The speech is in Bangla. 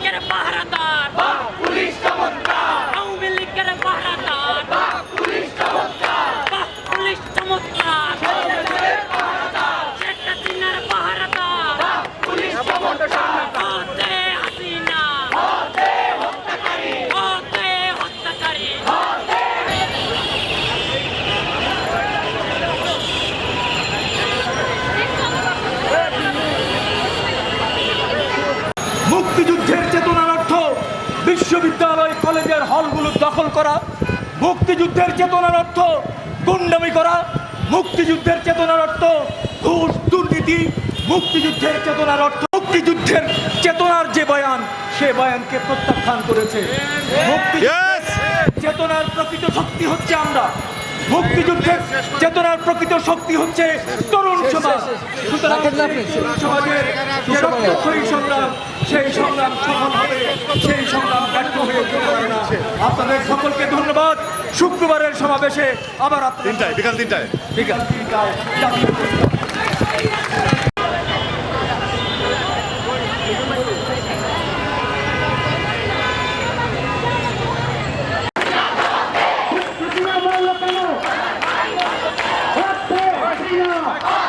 get a bite. মুক্তিযুদ্ধের চেতনার অর্থ বিশ্ববিদ্যালয় কলেজের হলগুলো দখল করা মুক্তিযুদ্ধের চেতনার অর্থ গুন্ডামি করা মুক্তিযুদ্ধের চেতনার অর্থ ঘুষ দুর্নীতি মুক্তিযুদ্ধের চেতনার অর্থ মুক্তিযুদ্ধের চেতনার যে বয়ান সে বয়ানকে প্রত্যাখ্যান করেছে। মুক্তি চেতনার প্রকৃত শক্তি হচ্ছে আমরা। মুক্তিযুদ্ধের চেতনার প্রকৃত শক্তি হচ্ছে তরুণ সমাজ। সুতরাং তরুণ সমাজের রক্তক্ষয়ী সংগ্রাম সেই সংগ্রাম সফল হবে সেই সংগ্রাম ব্যর্থ হয়ে পারে না। আপনাদের সকলকে ধন্যবাদ। শুক্রবারের সমাবেশে আবার আপনার তিনটায় বিকাল তিনটায়। বিকাল আছে জাতীয় Hallelujah!